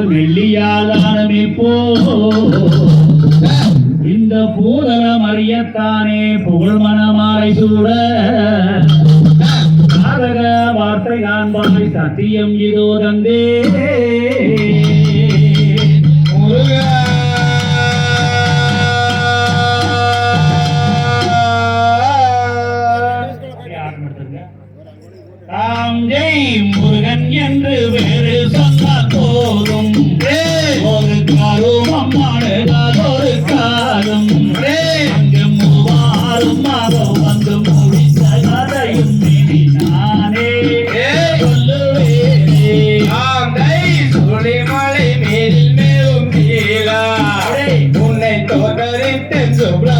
வெள்ளியாதானமே போ. இந்த பூதலம் அறியத்தானே புகழ் மனமாலை சூட. சாதக வார்த்தை காண்பாய் சத்தியம் இதோ தந்தே.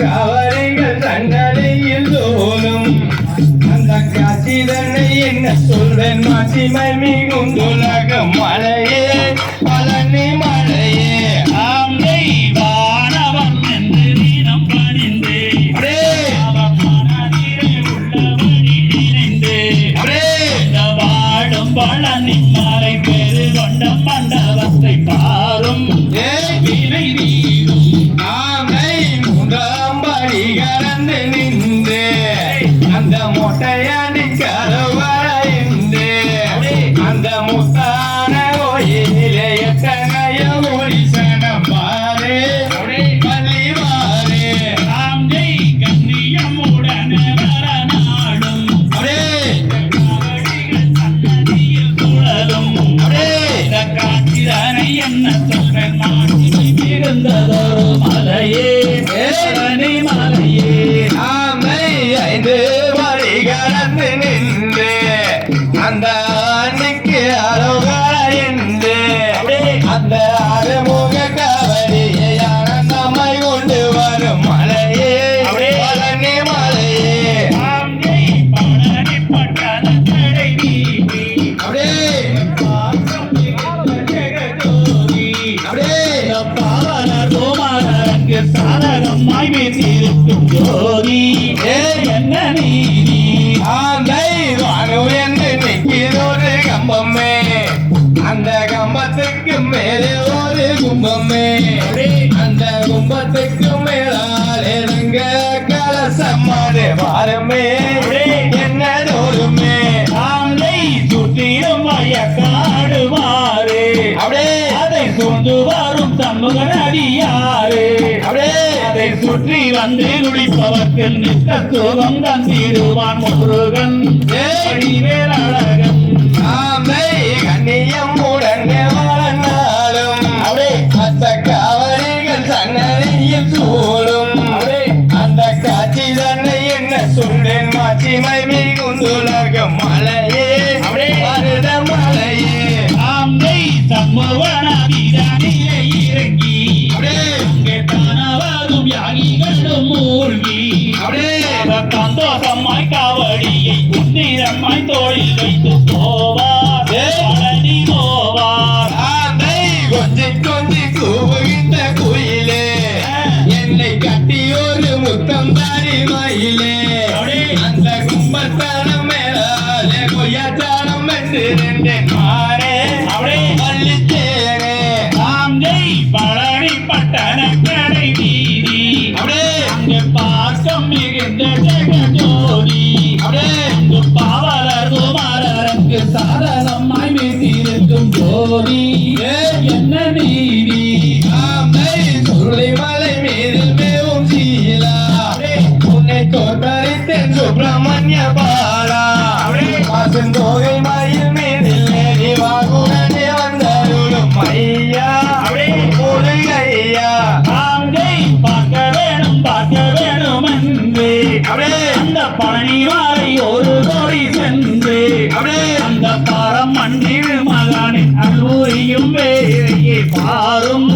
மத்த கவரிகள் தன்னடையில் அந்த காட்சி தன்னை என்ன சொல்வேன்? மாசிமை மிகும் உலகம் மலையே பழனி மலையே. அந்த அந்த அறுமுக கவரியை ஆனந்தமாய் கொண்டு வரும் மலையே. பழனி மலையே. குமாரனுக்கு சாதகமாய் வீசியிருக்கும் ஜோதி என்ன நீதி ஆந்தை வானு என்று நிற்கிறொரு கம்பமே அந்த கம்பத்துக்கு மேலே ஒரு கும்பமே. அந்த கும்பத்துக்கு மேலால் இறங்க கலசம்மாடு வாரமே. அப்படியே அதை சுற்றி வந்து குடிப்பவர்க்கு சுகம் தந்திடுவான் முருகன். ஆமை கண்ணியம் உடனே வாழ்நாளும் அத்த காவலிகள் சன்னதியில் சூழும் அந்த காட்சி தன்னை என்ன சொல்றேன் மாட்சிமை மிகுந்துலகம் மலையே யாகிகளும் மூழ்கி சந்தோஷமாய் காவடியை உன்னிரமாய் தோளில் வைத்து போவார். பழனி போவார். கொஞ்சி கொஞ்சி கூவுகின்ற குயிலே. என்னை கட்டி ஒரு முத்தம் தாரி மயிலே. அந்த கும்பத்தானம் மேலாலே கொய்யாச்சானம் என்று நின்றேன். ஜோதி என்ன நீதி? ஆமை சுருளிமலை மீதில் மேவும் சீலா. உன்னை தோற்றறித்தேன் சுப்பிரமணிய பாலா வாசந்தோகை மயில் வந்தருளும் ஐயா பார்க்க வேணும் பார்க்க வேணும் அந்த பழனி மாலை ஒரு மண்ணில் மகானே அல்லூரியும் வேலையே பாரும்.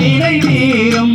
நிறை வீரும்